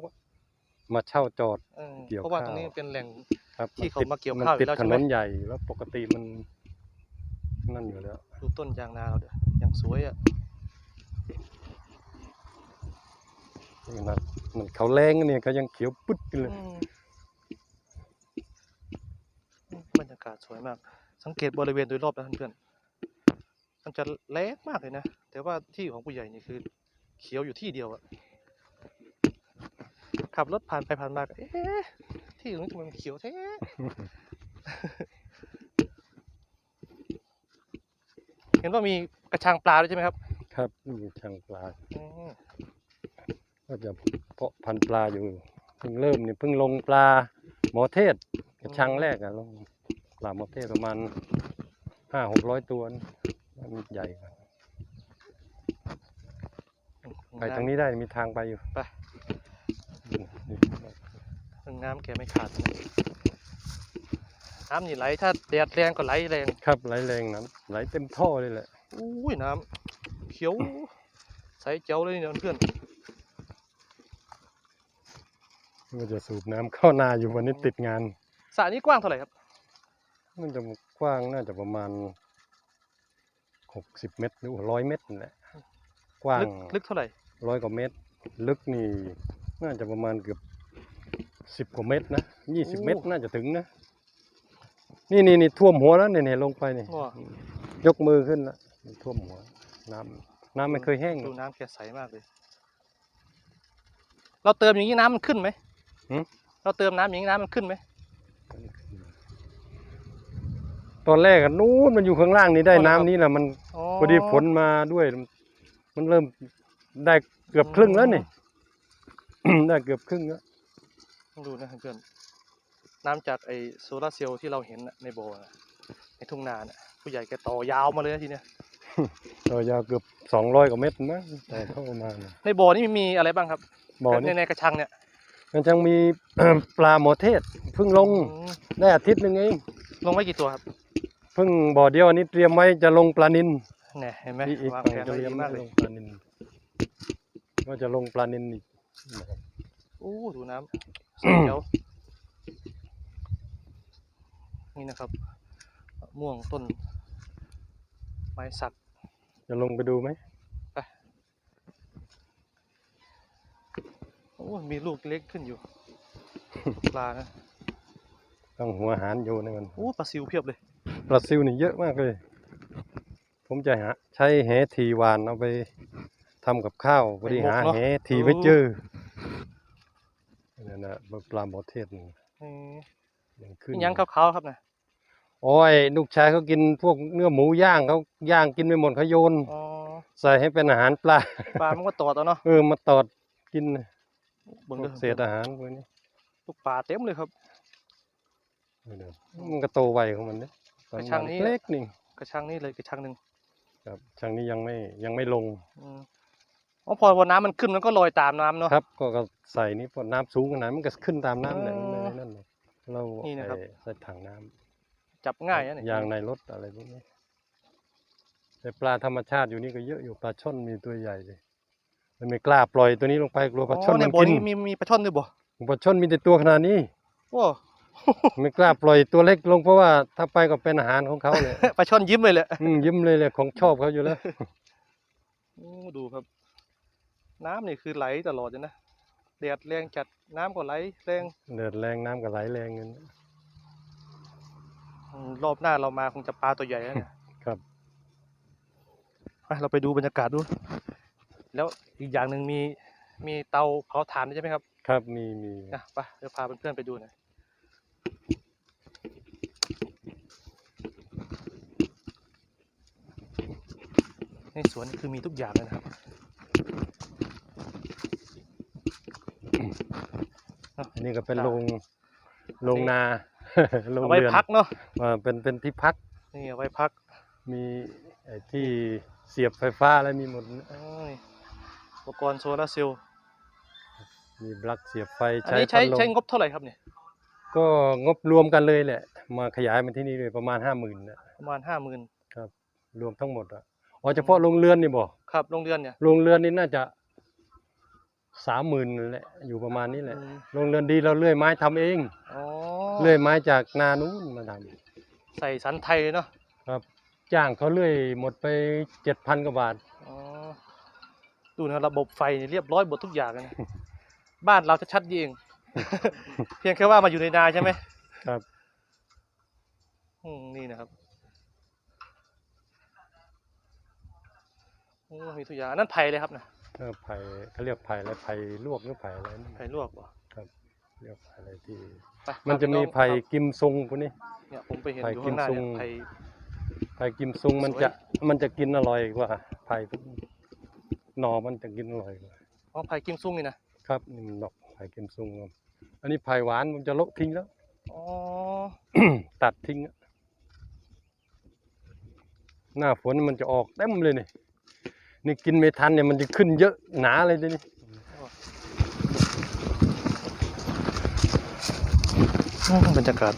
Speaker 2: มาเช่าจอด
Speaker 1: เออ
Speaker 2: เกี่ยว
Speaker 1: เพราะว่า
Speaker 2: ข้าว
Speaker 1: ตรงนี้เป็นแหล่ง
Speaker 2: ครับ
Speaker 1: ที่เขา
Speaker 2: ติด
Speaker 1: มาเกี่ยว
Speaker 2: มัน
Speaker 1: ข้าวอยู่
Speaker 2: ติด
Speaker 1: แล้ว
Speaker 2: ถ
Speaker 1: ใช่
Speaker 2: น
Speaker 1: ไหม
Speaker 2: นใหญ่แล้วปกติมันนั่นอยู่แล้ว
Speaker 1: ดูต้นยางนาเราเดี๋ยวอย่างสวยอะ
Speaker 2: นี่นะมันเขาแรงเนี่ยเขายังเขียวปึ๊ดกันเลย
Speaker 1: อืมบรรยากาศสวยมาก สังเกตบริเวณโดยรอบนะเพื่อนๆมันจะแล้งมากเลยนะ แต่ว่าที่ของผู้ใหญ่นี่คือ เขียวอยู่ที่เดียวอะ ขับรถผ่านไปผ่านมาก็เอ๊ะที่ตรงนี้ทำไมมันเขียวแท้ เห็นว่ามีกระชังปลาด้วยใช่ไหมครับ
Speaker 2: ครับนี่ช่างปลา
Speaker 1: อืม
Speaker 2: ก็จะเพาะพันธุ์ปลาอยู่เพิ่งเริ่มนี่เพิ่งลงปลาหมอเทศกระชังแรกอะลงปลาหมอเทศประมาณห้าหกร้อยตัวนะมันใหญ่กว่าไปทางนี้ได้มีทางไปอยู่
Speaker 1: ไป
Speaker 2: นี่นี่
Speaker 1: น้ำแกไม่ขาดนะน้ำนี่ไหลถ้าแดดแรงก็ไหลแรง
Speaker 2: ครับไหลแรงน้ำไหลเต็มท่อเลยแหละ
Speaker 1: อุ้ยน้ำเขียวใสเจ๋วเลยเนี่ยเพื่อน
Speaker 2: ก็จะสูบน้ำเข้านาอยู่วันนี้ติดงาน
Speaker 1: สระนี้กว้างเท่าไหร่ครับ
Speaker 2: มันจะกว้างน่าจะประมาณหกสิบเมตรหรือร้อยเมตรนั่นแหละกว้าง
Speaker 1: ลึกลึกเท่าไหร่
Speaker 2: ร้อยกว่าเมตร ลึกนี่น่าจะประมาณเกือบ สิบกว่าเมตรนะยี่สิบเมตรน่าจะถึงนะ นี่นี่นี่ท่วมหัวแล้วเนี่ยเนี่ยลงไปนี่
Speaker 1: ว้า
Speaker 2: ยกมือขึ้นแล้วท่วมหัว น้ำน้ำไม่เคยแห้ง
Speaker 1: ดูน้ำแกใสมากเลย เราเติมอย่างนี้น้ำมันขึ้นไหม
Speaker 2: หืม
Speaker 1: เราเติมน้ำอย่างนี้น้ำมันขึ้นไหม
Speaker 2: ตอนแรกอะนู้นมันอยู่ข้างล่างนี่ได้
Speaker 1: อ๋อเหรอ
Speaker 2: น้ำ
Speaker 1: ครับ
Speaker 2: นี้แหละมันพอดีฝนมาด้วย มันเริ่มได้เกือบครึ่งแล้วนี่ ได้เกือบครึ่งแล้ว
Speaker 1: ต้องดูนะเพื่อนๆน้ำจากไอโซลาร์เซลล์ที่เราเห็นน่ะในบ่อน่ะในทุ่งนาน่ะผู้ใหญ่แกต่อยาวมาเลยนะทีเนี้ย
Speaker 2: ตัวยาวเกือบสองร้อยกว่าเมตรมั้งต่อเข้ามาเนี่ย
Speaker 1: ในบ่อนี่มีอะไรบ้างครับ
Speaker 2: บ่อ
Speaker 1: ใน
Speaker 2: นี้
Speaker 1: ในกระชังเนี่ย
Speaker 2: มันจังมีปลาหมอเทศเพิ่งลง
Speaker 1: อืม
Speaker 2: ได้อาทิตย์หนึ่งเอง
Speaker 1: ลงไว้กี่ตัวครับ
Speaker 2: เพิ่งบ่อเดียวอันนี้เตรียมไว้จะลงปลานิน
Speaker 1: เนี่ยเห็นไหม
Speaker 2: อีกอีก
Speaker 1: วาง
Speaker 2: ฝั่ง
Speaker 1: แผน
Speaker 2: จะ
Speaker 1: ไว้
Speaker 2: เตรีย
Speaker 1: ดี
Speaker 2: ม
Speaker 1: มาก
Speaker 2: ไว้
Speaker 1: เล
Speaker 2: ล
Speaker 1: ย
Speaker 2: งปลานินก็จะลงปลานินอีก
Speaker 1: อู้ดูน้ำใสเจ๋วนี่นะครับมะม่วงต้น ไม้สัก
Speaker 2: จะลงไปดูไหม
Speaker 1: โอ้มีลูกเล็กขึ้นอยู่ ปลานะ
Speaker 2: ต้องหัวหารอยู่ในมัน
Speaker 1: โอ้ปลาซิวเพียบเลย
Speaker 2: ปลาซิวนี่เยอะมากเลย ผมจะหาใช้แหทีหวานเอาไปทำกับข้าวพอดีหาแหทีไม่เจอนั่นนะ ปลาหมอเทศนี่
Speaker 1: อืม
Speaker 2: ยังขึ้น
Speaker 1: นี่ยังขาวๆครับนะ
Speaker 2: โอ้ยลูกชายเขากินพวกเนื้อหมูย่างเขาย่างกินไปหมดเขาโยน
Speaker 1: อ๋อ
Speaker 2: ใส่ให้เป็นอาหารปลา
Speaker 1: ปลามันก็ตอดเอาเนาะ
Speaker 2: เออมาตอดกิน
Speaker 1: เบิ่ง
Speaker 2: พ
Speaker 1: เด้
Speaker 2: ว
Speaker 1: อก
Speaker 2: เศษอาหารพวกนี้
Speaker 1: ลูกปลาเต็มเลยครับ
Speaker 2: เออเดี๋ยวมันก็โตไวของมันเนี่ยตอน
Speaker 1: กระชังนี้
Speaker 2: เล็กๆนี่
Speaker 1: กระชังนี่เลยกระชังหนึ่ง
Speaker 2: ครับชังนี้ยังไม่ยังไม่ลง
Speaker 1: อืมอ๋อพอพอน้ำมันขึ้นมันก็ลอยตามน้ำเนาะ
Speaker 2: ครับก็ก็ใส่นี่พอน้ำสูงขนาดมันก็ขึ้นตามน้ำเลย
Speaker 1: อ๋อ
Speaker 2: ไม่นั่นเลยเรา
Speaker 1: นี่นะครับ
Speaker 2: ไอ้ใส่ถังน้ำ
Speaker 1: จับง่ายนะเนี่ย
Speaker 2: ยางในรถอะไรพวกนี้แต่ปลาธรรมชาติอยู่นี่ก็เยอะอยู่ปลาช่อนมีตัวใหญ่เลยมันไม่กล้าปล่อยตัวนี้ลงไปกลัวปลาช่อน
Speaker 1: ใน
Speaker 2: มัน
Speaker 1: บ่อ
Speaker 2: กิน
Speaker 1: นี้มีมีปลาช่อนด้วยบ่
Speaker 2: ปลาช่อนมีแต่ตัวขนาดนี้
Speaker 1: โอ้
Speaker 2: ไม่กล้าปล่อยตัวเล็กลงเพราะว่าถ้าไปก็เป็นอาหารของเขาเลย
Speaker 1: ปลาช่อนยิ้มเลยแหละ
Speaker 2: อืมยิ้มเลยเลยของชอบเขาอยู่แล้ว
Speaker 1: โอ้ดูครับ น้ำนี่คือไหลตลอดเลยนะแดดแรงจัดน้ำก็ไหลแรง
Speaker 2: เดือดแรงน้ำก็ไหลแรงเงิน
Speaker 1: อืมรอบหน้าเรามาคงจะปลาตัวใหญ่แล้วเนี่ย
Speaker 2: ครับ
Speaker 1: ไปเราไปดูบรรยากาศดู แล้วอีกอย่างหนึ่งมีมีเตาเผาถ่านด้วยใช่ไหมครับ
Speaker 2: ครับมีมี
Speaker 1: นะไปเดี๋ยวพาเพื่อนๆไปดูหน่อยในสวนนี่คือมีทุกอย่างเลยนะครับ
Speaker 2: อันนี้ก็เป็น
Speaker 1: จ้ะ
Speaker 2: โรงโรงนาโรง
Speaker 1: เอาไว้
Speaker 2: เรือน
Speaker 1: พักเนาะ
Speaker 2: อ่าเป็นเป็นที่พัก
Speaker 1: นี่เอาไว้พัก
Speaker 2: มีไอ้ที่เสียบไฟฟ้าอะไรมีหมดนะ
Speaker 1: โอ้ยอุปกรณ์โซลาร์เซลล์
Speaker 2: มีปลั๊กเสียบไฟ
Speaker 1: อัน
Speaker 2: ใช้
Speaker 1: นี้ใช้
Speaker 2: พัดลม
Speaker 1: ใช้งบเท่าไหร่ครับเนี่ย
Speaker 2: ก็งบรวมกันเลยแหละ มาขยายมาที่นี่เลยประมาณห้าหมื่นนะ
Speaker 1: ประมาณห้าหมื่น
Speaker 2: รวมทั้งหมดอะอ๋อเฉพาะโรงเรือนนี่บ่
Speaker 1: ครับโรงเรือนเนี่ย
Speaker 2: โรงเรือนนี่น่าจะ สามหมื่นแหละอยู่ประมาณนี้แหละ
Speaker 1: อืม
Speaker 2: โรงเรือนดีเราเลื่อยไม้ทำเอง
Speaker 1: อ๋อ
Speaker 2: เลื่อยไม้จากนานู้นมาทำ
Speaker 1: ใส่สันไทยเลยเนาะ
Speaker 2: ครับ จ้างเขาเรื่อยหมดไปเจ็ดพันกว่าบาท
Speaker 1: อ๋อดูนะระบบไฟนี่เรียบร้อยหมดทุกอย่างเลยนะ บ้านเราจะชัดๆเอง เพียงแค่ว่ามาอยู่ในนาใช่ไหม
Speaker 2: ครับ
Speaker 1: อืมนี่นะครับโอ้มีทุกอย่างอันนั้นไผ่เลยครับนะ
Speaker 2: เออไผ่เขาเรียกไผ่อะไรไผ่ลวกหรือไผ่อะไรนั่น
Speaker 1: ไผ่ลวกเหรอ
Speaker 2: เรียกไผ่อะไรที่
Speaker 1: ไป
Speaker 2: มันจะมี
Speaker 1: พา
Speaker 2: ไผ่
Speaker 1: ไปลอง
Speaker 2: กิมซุงพวกนี้
Speaker 1: เนี่ยผมไปเห็น
Speaker 2: ไผ่
Speaker 1: อยู่ข้างหน้า
Speaker 2: กิมซุ
Speaker 1: เนี่ย
Speaker 2: ง
Speaker 1: ไผ่
Speaker 2: ไผ่กิมซุงมัน
Speaker 1: สวย
Speaker 2: จะมันจะกินอร่อยกว่าไผ่พวกหน่อมันจะกินอร่อยกว่า
Speaker 1: อ๋อไผ่กิมซุงนี่นะครับ
Speaker 2: นี่มันดอกไผ่กิมซุงครับอันนี้ไผ่หวานมันจะลกทิ้งแล้ว
Speaker 1: อ๋อ
Speaker 2: ตัดทิ้งอะหน้าฝนมันจะออกเต็มเลยนี่ นี่กินไม่ทันเนี่ยมันจะขึ้นเยอะหนาเลยทีนี้
Speaker 1: อืมบรรยากาศ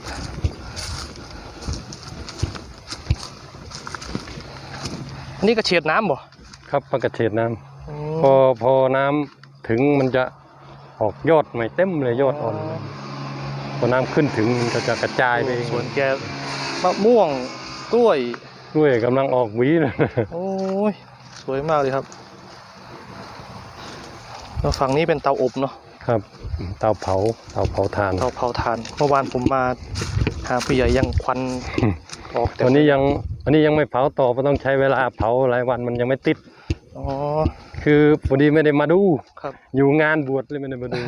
Speaker 1: อันนี้ก็เฉียดน้ำบ่
Speaker 2: ครับปลากระเฉดน้ำ
Speaker 1: ม
Speaker 2: พอพอน้ำถึงมันจะออกยอดใหม่เต็มเลยยอดอ่อนเลยพอน้ำขึ้นถึงมันก็จะกระจายไปเอง
Speaker 1: สวนแกมะม่วงกล้วย
Speaker 2: ด้วยกำลังออกหวีเลย
Speaker 1: โอ้ย สวยมากเลยครับแล้วฝั่งนี้เป็นเตาอบเนาะ
Speaker 2: ครับ เตาเผาเตาเผาถ่าน
Speaker 1: เตาเผาถ่าน เมื่อวานผมมาหาผู้ใหญ่ยังควันออกแต่
Speaker 2: วันนี้ยังวันนี้ยังไม่เผาต่อเพราะต้องใช้เวลาเผาหลายวันมันยังไม่ติด
Speaker 1: อ๋อ
Speaker 2: คือพอดีไม่ได้มาดู
Speaker 1: ครับ
Speaker 2: อยู่งานบวชเลยไม่ได้มาดู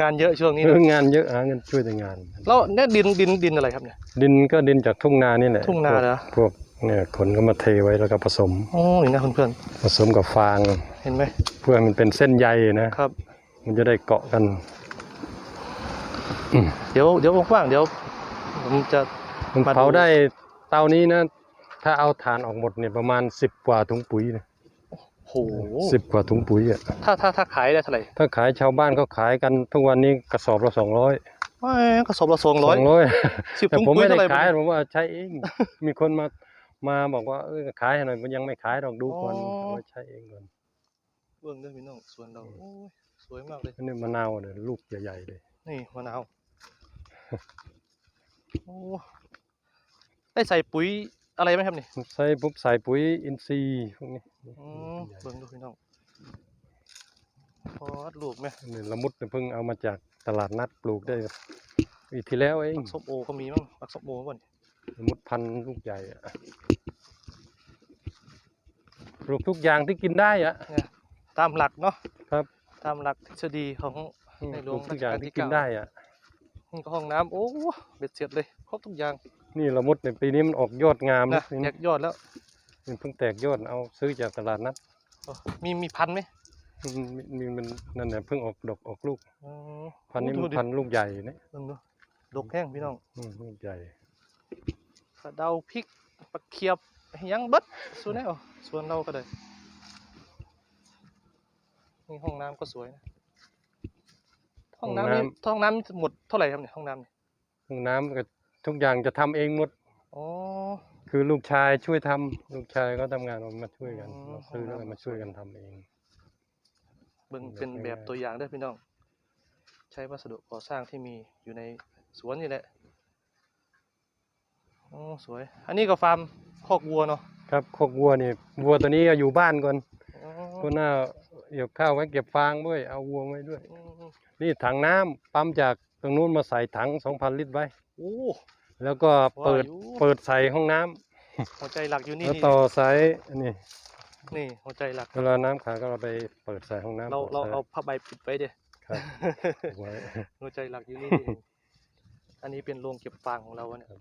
Speaker 1: งานเยอะช่วงนี้
Speaker 2: เอ
Speaker 1: นะ
Speaker 2: องานเยอะหาเงินช่วยแต่งาน
Speaker 1: แล้วเนี่ยดินดินดินอะไรครับเนี่ย
Speaker 2: ดินก็ดินจากทุ่งนานี่แหละ
Speaker 1: ทุ่งนา
Speaker 2: พวก
Speaker 1: เหรอ
Speaker 2: พวก เนี่ยคนก็มาเทไว้แล้วก็ผสม
Speaker 1: โอ้นี่นะเพื่อน
Speaker 2: ผสมกับฟาง
Speaker 1: ๆเห็นไหม
Speaker 2: เพื่อให้มันเป็นเส้นใยนะ ครับ มันจะได้เกาะกัน
Speaker 1: เดี๋ยวเดี๋ยวว่างๆเดี๋ยวผมจะ
Speaker 2: มัน
Speaker 1: มาดู
Speaker 2: เผาได้เตานี้นะ ถ้าเอาถ่านออกหมดเนี่ยประมาณสิบกว่าถุงปุ๋ยนะ
Speaker 1: โห
Speaker 2: สิบกว่าถุงปุ๋ยอะ
Speaker 1: ถ้าถ้าถ้าขายได้เท่าไหร่
Speaker 2: ถ้าขายชาวบ้านเขาขายกันทุกวันนี้กระสอบละสองร้อย
Speaker 1: ไม่กระสอบละสองร้อย
Speaker 2: ร้อย
Speaker 1: สิบ
Speaker 2: แต่
Speaker 1: ถุง
Speaker 2: ผม
Speaker 1: ปุ๋ย
Speaker 2: ไม่ได้
Speaker 1: เท่าไหร่
Speaker 2: ขายผมว่าใช้เอง มีคนมา มาบอกว่าเออขายให้หน่อยมันยังไม่ขายหรอกดูก่อนเอาไว้ใช้เองก่อน
Speaker 1: เบื้องเด้อพี่น้องสวนเราโอ้ยสวยมากเลย
Speaker 2: อันนี้มะนาวเนี่ยลูกใหญ่ๆเลย
Speaker 1: นี่มะนาว โอ้ได้ใส่ปุ๋ยอะไรไหมครับนี่
Speaker 2: ใส่ปุ๊บใส่ปุ๋ยอินทรีย์พวกนี้
Speaker 1: อืมเบิ่งดูพี่น้องพอดลูกไหม
Speaker 2: อันนี่ละมุดเนี่ยเพิ่งเอามาจากตลาดนัดปลูกได้ปีที่แล้วเอง
Speaker 1: ปักส้มโอก็มีมั้งปักส้มโอก่อน
Speaker 2: ละ มุดพันธุ์ลูกใหญ่อะปลูกทุกอย่างที่กินได้อะ
Speaker 1: ตามหลักเนาะ
Speaker 2: ครับ
Speaker 1: ตามหลักทฤษฎีของในหล
Speaker 2: ป
Speaker 1: ว
Speaker 2: ลู
Speaker 1: ง
Speaker 2: กทุกอย่าง
Speaker 1: รัชกาลที่
Speaker 2: ที่กิน
Speaker 1: เก้า
Speaker 2: ได้อะ
Speaker 1: นี่ก็ห้องน้ำโอ้เบ็ดเสร็จเลยครบทุกอย่าง
Speaker 2: นี่ละมุดในปีนี้มันออกยอดงาม
Speaker 1: นะ
Speaker 2: นะ
Speaker 1: แยกยอดแล้ว
Speaker 2: มันเพิ่งแตกยอดเอาซื้อจากตลาดนัด
Speaker 1: โอ้มีมีพันธุ์ไหม
Speaker 2: มันมีมันนั่นแหละเพิ่งออกดอกออกลูก
Speaker 1: อ๋อ
Speaker 2: พันธุ์นี้
Speaker 1: โอ้
Speaker 2: มัน
Speaker 1: ดูดิ
Speaker 2: พันธุ์ลูกใหญ่นะ
Speaker 1: เบิ่งดูดกแห้งพี่น้อง
Speaker 2: อืมลูกใหญ่
Speaker 1: กระเดาพริกปลาเคียบยังเบิดส่วนไหนอ๋อส่วนเราก็ได้นี่ห้องน้ำก็สวยนะห้องน้ำนี่ห้องน้ำนี่หมดเท่าไหร่ครับเนี่ยห้องน้ำเนี่ย
Speaker 2: ห้องน้ำก็ทุกอย่างจะทำเองหมด
Speaker 1: อ๋อ
Speaker 2: คือลูกชายช่วยทำลูกชายก็ทำงานเรามาช่วยกัน
Speaker 1: อ๋อ
Speaker 2: เราซื้อแล้วก็
Speaker 1: ห้องน้ำ
Speaker 2: มาช่วยกันทำเอง
Speaker 1: เบิ่ง
Speaker 2: แบบ
Speaker 1: เป็นแบบ
Speaker 2: ง่ายๆ
Speaker 1: ตัวอย่างเด้อพี่น้อง ใช้วัสดุก่อสร้างที่มีอยู่ในสวนนี่แหละ โอ้สวย อันนี้ก็ฟาร์มคอกวัวเนาะ
Speaker 2: ครับคอกวัวนี่วัวตัวนี้ก็อยู่บ้านก่อน
Speaker 1: อ๋อ
Speaker 2: ก็น่าเกี่ยวข้าวไว้เก็บฟางด้วย เอาวัวไว้ด้วย
Speaker 1: อืม
Speaker 2: นี่ถังน้ำปั๊มจากตรงนู้นมาใส่ถัง2,000ลิตรไว้
Speaker 1: โอ้
Speaker 2: แล้วก็เปิด
Speaker 1: ว่าอยู่
Speaker 2: เปิดใส่ห้องน้ำ
Speaker 1: หัวใจหลักอยู่นี่
Speaker 2: แล้ว
Speaker 1: นี่
Speaker 2: ต่อสายอันนี่
Speaker 1: นี่หัวใจหลัก
Speaker 2: เวลาน้ำขาดก็เราไปเปิดใส่ห้องน้ำ
Speaker 1: เราเรา
Speaker 2: ปิดใส่
Speaker 1: เอาผ้าใบปิดไว้เด้
Speaker 2: ครับไว้
Speaker 1: หัวใจหลักอยู่นี่นี่เองอันนี้เป็นโรงเก็บฟางของเราอะเนี่ย
Speaker 2: เก็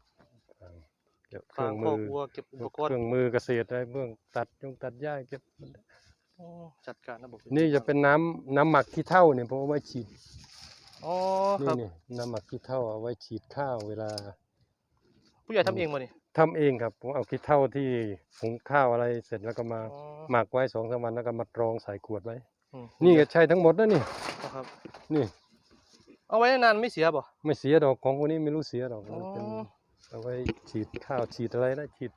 Speaker 2: บเค
Speaker 1: ฟา
Speaker 2: รื่
Speaker 1: ง
Speaker 2: อง
Speaker 1: ค
Speaker 2: มื
Speaker 1: อก
Speaker 2: อ
Speaker 1: วัวเก็บอุปก
Speaker 2: เค
Speaker 1: รณ์
Speaker 2: รื่องมือเกษตรอะไรเบื้องตัดยงตัดหญ้าเก็บ
Speaker 1: โอ้จัดการระบบ
Speaker 2: นี่จะเป็นน้ำน้ำหมักขี้เถ้าเนี่ยผมเอาไว้ฉีด
Speaker 1: อ๋อค
Speaker 2: นี่
Speaker 1: รับ
Speaker 2: นี่น้ำหมักขี้เถ้าเอาไว้ฉีดข้าวเวลา
Speaker 1: ผู้ใหญ่ทำเองมานี่
Speaker 2: ทำเองครับผมเอาขี้เถ้าที่หุงข้าวอะไรเสร็จแล้วก็มา
Speaker 1: อ๋อ
Speaker 2: หมักไว้สองสามวันแล้วก็มากรองใส่ขวดไว้
Speaker 1: อืม
Speaker 2: นี่ก็ใช้ทั้งหมดนะนี่
Speaker 1: ครับ
Speaker 2: นี่
Speaker 1: เอาไว้นานไม่เสียบ่
Speaker 2: ไม่เสียดอกของพวกนี้ไม่รู้เสียดอก
Speaker 1: อ๋อ
Speaker 2: มันเป็น เอาไว้ฉีดข้าวฉีดอะไรได้ฉีด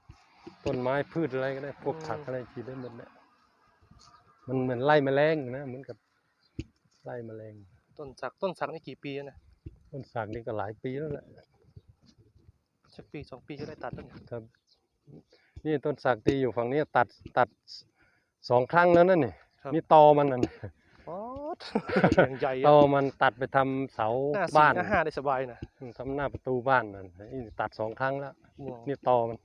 Speaker 2: ต้นไม้พืชอะไรก็ได้พวกผักอะไรฉีดได้หมดแหละมันเหมือนไล่แมลงนะเหมือนกับไล่แมลง
Speaker 1: ต้นสักต้นสักนี่กี่ปีแล้วเนี่ย
Speaker 2: ต้นสักนี่ก็หลายปีแล้วแหละ
Speaker 1: สักปีสองปีก็ได้ตัดแล้วเนี่ย
Speaker 2: ครับ นี่ต้นสักที่อยู่ฝั่งนี้ตัดตัดสองครั้งแล้วนั่นนี่
Speaker 1: ครับ
Speaker 2: นี่ตอมันนั่น
Speaker 1: อ๋ออย่างใหญ่
Speaker 2: ต
Speaker 1: อะ
Speaker 2: อมันตัดไปทำเสา
Speaker 1: หน้าสี่
Speaker 2: บ้าน
Speaker 1: หน้าห้าได้สบายนะ
Speaker 2: ทำหน้าประตูบ้านนั่นนี่ตัดสองครั้งแล้ว
Speaker 1: ม่วง
Speaker 2: นี่ตอมัน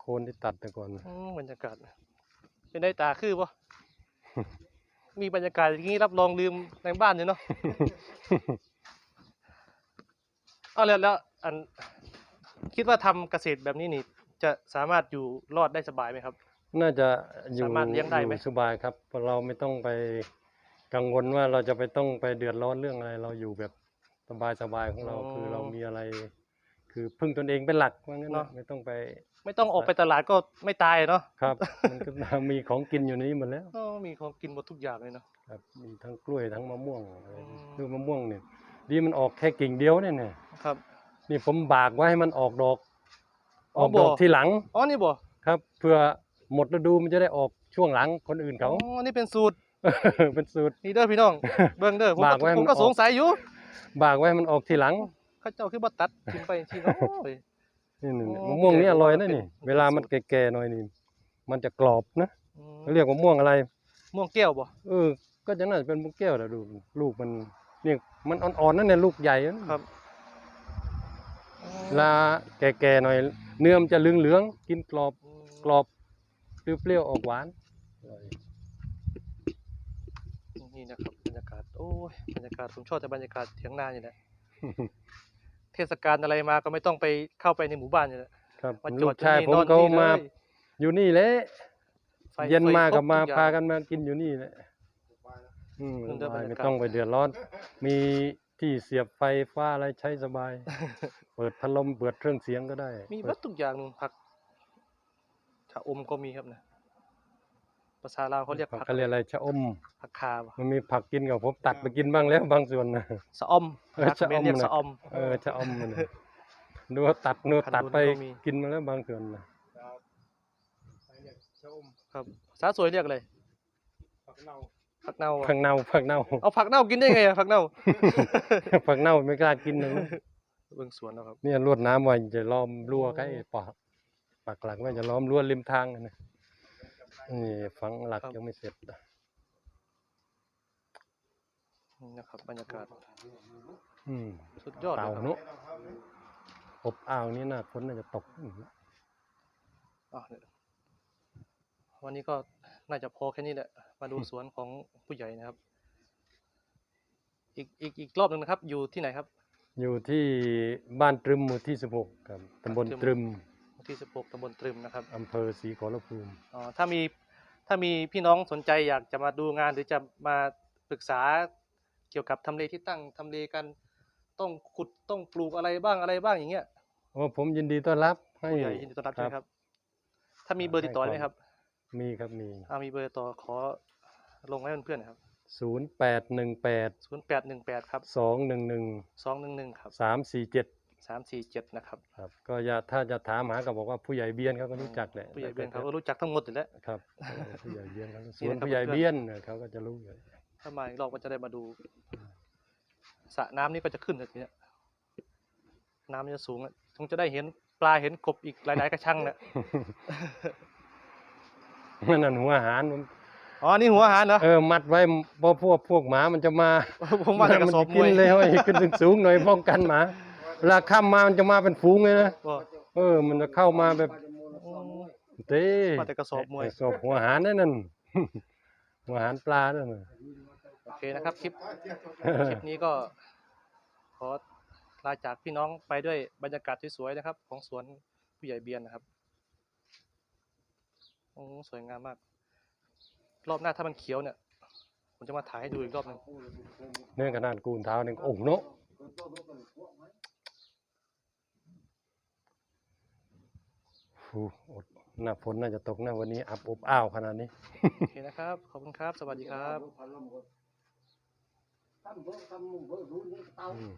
Speaker 2: โคนที่ตัดแต่ก่อน
Speaker 1: อืมบรรยากาศเป็นได้ตาคือปะ มีบรรยากาศอย่างนี้รับรองลืมในบ้านเลยเนาะ เอาแล้วแล้วอันคิดว่าทำเกษตรแบบนี้นี่ จะสามารถอยู่รอดได้สบายไหมครับ
Speaker 2: น่าจะอยู่
Speaker 1: สามารถเลี้ยงได้ไหม
Speaker 2: อยู่สบายครับเพราะเราไม่ต้องไปกังวลว่าเราจะไปต้องไปเดือดร้อนเรื่องอะไร เราอยู่แบบสบายสบายๆของเรา
Speaker 1: อ๋อ
Speaker 2: คือเรามีอะไร คือพึ่งตนเองเป็นหลักว่างั้น
Speaker 1: เน
Speaker 2: นะ
Speaker 1: อะ
Speaker 2: ไม่ต้องไป
Speaker 1: ไม่ต้องออกไปตลาดก็ไม่ตายเนาะ
Speaker 2: ครับ มันก็ มีของกินอยู่ในนี้หมดแล้ว
Speaker 1: อ๋อมีของกินหมดทุกอย่างเลยเนาะ
Speaker 2: ครับมีทั้งกล้วยทั้งมะม่วงอะไร
Speaker 1: อืม
Speaker 2: ดูมะม่วงเนี่ยดีมันออกแค่กิ่งเดียวเนี่ยเนี่ย
Speaker 1: ครับ
Speaker 2: นี่ผมบากไว้ให้มันออกดอก
Speaker 1: อ๋
Speaker 2: อ
Speaker 1: อ
Speaker 2: อกดอก
Speaker 1: บ่
Speaker 2: ทีหลัง
Speaker 1: อ๋อนี่บ่
Speaker 2: ครับเพื่อ หมดฤดูมันจะได้ออกช่วงหลังคนอื่น
Speaker 1: อ๋
Speaker 2: เขา
Speaker 1: อนี่เป็นสูตร
Speaker 2: เป็นสูตร
Speaker 1: นี่เด้อพี่น้อง เบิ่งเด้อผม
Speaker 2: บา
Speaker 1: ก็
Speaker 2: กไว้
Speaker 1: ผมก็
Speaker 2: มันออก
Speaker 1: สงสัยอยู่
Speaker 2: บากไว้ให้มันออกทีหลัง
Speaker 1: เขาเจ้าคือบ่ตัดกินไปทีเนาะเว้ย
Speaker 2: นี่นี่
Speaker 1: อ๋อ
Speaker 2: มะม่วงนี่
Speaker 1: แกะ
Speaker 2: อร่อย
Speaker 1: ออก
Speaker 2: นะ
Speaker 1: มาเป็น
Speaker 2: นี่
Speaker 1: เป็น
Speaker 2: เวลามัน
Speaker 1: สูตร
Speaker 2: แก่ๆหน่อยนี่มันจะกรอบนะ
Speaker 1: อืม
Speaker 2: เขาเรียกว่ามะม่วงอะไร
Speaker 1: ม่วงแก้วบ่
Speaker 2: เออ ก็จะน่าจะเป็นมะแก้วแหละดูลูกมันนี่มันอ่อนๆนั่นเนี่ยลูกใหญ่นะครับเวลาแก่ๆหน่อย เนื้อมันจะเหลืองๆกินกรอบ
Speaker 1: อืม
Speaker 2: กรอบ เปรี้ยวๆออกหวานอร่อย
Speaker 1: นี่นะครับบรรยากาศโอ้ยบรรยากาศผมชอบแต่บรรยากาศเถียงนานี่แหละเทศกาลอะไรมาก็ไม่ต้องไปเข้าไปในหมู่บ้านนี่แหละ
Speaker 2: ครับ
Speaker 1: มาจ
Speaker 2: ลู
Speaker 1: อด
Speaker 2: กชาย
Speaker 1: ที่
Speaker 2: ผม
Speaker 1: นอน
Speaker 2: เขา
Speaker 1: ที่เลย
Speaker 2: มาอยู่นี่แหละ
Speaker 1: ไฟ
Speaker 2: เย็น
Speaker 1: ไฟ
Speaker 2: มา
Speaker 1: คร
Speaker 2: กั
Speaker 1: บบ
Speaker 2: มา
Speaker 1: ทุอย่ง
Speaker 2: พากันมากินอยู่นี่แหละอืม
Speaker 1: มันได้
Speaker 2: สบาย
Speaker 1: บรรยากาศ
Speaker 2: ไม่ต้องไปเดือดร้อน มีที่เสียบไฟฟ้าอะไรใช้สบาย เปิดพัดลมเปิดเครื่องเสียงก็ได้
Speaker 1: มี
Speaker 2: เปิ
Speaker 1: วั
Speaker 2: ด
Speaker 1: ตทุกอย่างนู่นผัก ชะอมก็มีครับนะภาษาลาวเขาเรียก
Speaker 2: ผัก
Speaker 1: ผัก
Speaker 2: เขาเรียกอะไรชะอม
Speaker 1: ผักคาบ่
Speaker 2: มันมีผักกินกับผมตัดไปกินบ้างแล้วบางส่วนนะ
Speaker 1: สะอม
Speaker 2: เออ
Speaker 1: ภาษาเขมรเรียก
Speaker 2: ชะอม
Speaker 1: สะอม
Speaker 2: เออชะอมมันน่ะดูว่าตัดนู
Speaker 1: พันธุ์
Speaker 2: ตัดไป
Speaker 1: ก็มี
Speaker 2: กินมาแล้วบางส่วนนะ
Speaker 1: ครับภาษาสวยเรียกอะไรผักเน่าผักเน่า
Speaker 2: ผักเน่าผักเน่า
Speaker 1: เอาผักเน่ากินได้ไงอะผักเน่า
Speaker 2: ผักเน่าไม่กล้ากินเลย
Speaker 1: เบิ่งสวนแล้วครับ
Speaker 2: เนี่ยลวดน้ำไว้จะล้อมรั้วใกล้ปาก ปักหลักไว้จะล้อมรั้วริมทางนะนี่ฝังหลักยังไม่เสร็จ
Speaker 1: นี่นะครับ บรรยากาศ
Speaker 2: อืม
Speaker 1: สุดยอดเล
Speaker 2: เต่าย
Speaker 1: ครับ
Speaker 2: เนุอบอ้าวนี่น่าฝนน่าจะตกอืม
Speaker 1: อะเนี่ยวันนี้ก็น่าจะพอแค่นี้แหละ มาดูสวนของผู้ใหญ่นะครับ อีกอีกอีกรอบหนึ่งนะครับ อยู่ที่ไหนครับ
Speaker 2: อยู่ที่บ้านตรึมหมู่ที่สิบหกครับตำบล
Speaker 1: ตรึม
Speaker 2: ตรึม
Speaker 1: ที่ 16ตำบลตรึมนะครับ
Speaker 2: อำเภอศรีขอรภูมิ
Speaker 1: อ๋อถ้ามีถ้ามีพี่น้องสนใจอยากจะมาดูงานหรือจะมาปรึกษาเกี่ยวกับทำเลที่ตั้งทำเลกันต้องขุดต้องปลูกอะไรบ้างอะไรบ้างอย่างเงี้ย
Speaker 2: โอ้ผมยินดีต้อนรับให้
Speaker 1: ผู้ใหญ่ยินดีต้อนรับใช่ไหมครับ ถ้ามีเบอร์ติดต่อได้ไหมครับ
Speaker 2: มีครับมี
Speaker 1: อ่ามีเบอร์ติดต่อขอลงให้เพื่อนๆหนะครับ
Speaker 2: ศูนย์แปดหนึ่งแปด
Speaker 1: ศูนย์แปดหนึ่งแปดครับ
Speaker 2: สองหนึ่งหนึ่ง
Speaker 1: สองหนึ่งหนึ่งครับ
Speaker 2: สามสี่เจ็ด
Speaker 1: สามสี่เจ็ดนะครับ
Speaker 2: ครับ ก็อย่าถ้าจะถามหาก็บอกว่าผู้ใหญ่เบียนเขาก็รู้จักแหละ
Speaker 1: ผู้ใหญ่เบียนเขาก็รู้จักทั้งหมดอยู่แล้ว
Speaker 2: ครับเออผู้ใหญ่เบียนเขาส
Speaker 1: นี่
Speaker 2: วน
Speaker 1: นะครับ
Speaker 2: ผู้ใหญ่
Speaker 1: เพื่อนๆ
Speaker 2: เบียนเออเขาก็จะรู้อยู่
Speaker 1: ถ้ามาอีกรอบก็จะได้มาดูสระน้ำนี่ก็จะขึ้นแบบนี้น้ำมันจะสูงอะคงจะได้เห็นปลาเห็นกบอีกหลาย ๆ กระชังเนี่ย
Speaker 2: มันนั่นหัวอาหารผม
Speaker 1: อ๋อ นี่หัวอาหารเหรอ
Speaker 2: เออ มัดไว้เพราะพวกพวกหมามันจะมา
Speaker 1: ผมมาจากกระสอบ
Speaker 2: น
Speaker 1: ม
Speaker 2: กิ
Speaker 1: วย
Speaker 2: นเลยเว้ยขึ้นสูงๆหน่อยป้องกันหมาเว ลาข้ามมามันจะมาเป็นฝูงเลยนะ
Speaker 1: ก็
Speaker 2: เออ มันจะเข้ามาแบบ
Speaker 1: อืม
Speaker 2: เต้
Speaker 1: มาแต่กระสอบมวย
Speaker 2: กระสอบหัวอาหารนั่นนั่นหัวอาหารปลานั่นน่ะ
Speaker 1: โอเคนะครับ คลิป คลิปนี้ก็ ขอลาจากพี่น้องไปด้วยบรรยากาศสวยๆนะครับ ของสวนผู้ใหญ่เบียนนะครับโอ้สวยงามมาก รอบหน้าถ้ามันเขียวเนี่ย ผมจะมาถ่ายให้ดูอีกรอบหนึง
Speaker 2: เนี่ยขนาดกูนเท้าหนึ่งโอ่งเนาะ ฟูอดหน้าฝนน่าจะตกหน้าวันนี้อับอบอ้าวขนาดนี้
Speaker 1: โอเคนะครับ ขอบคุณครับ สวัสดีครับ
Speaker 2: อืม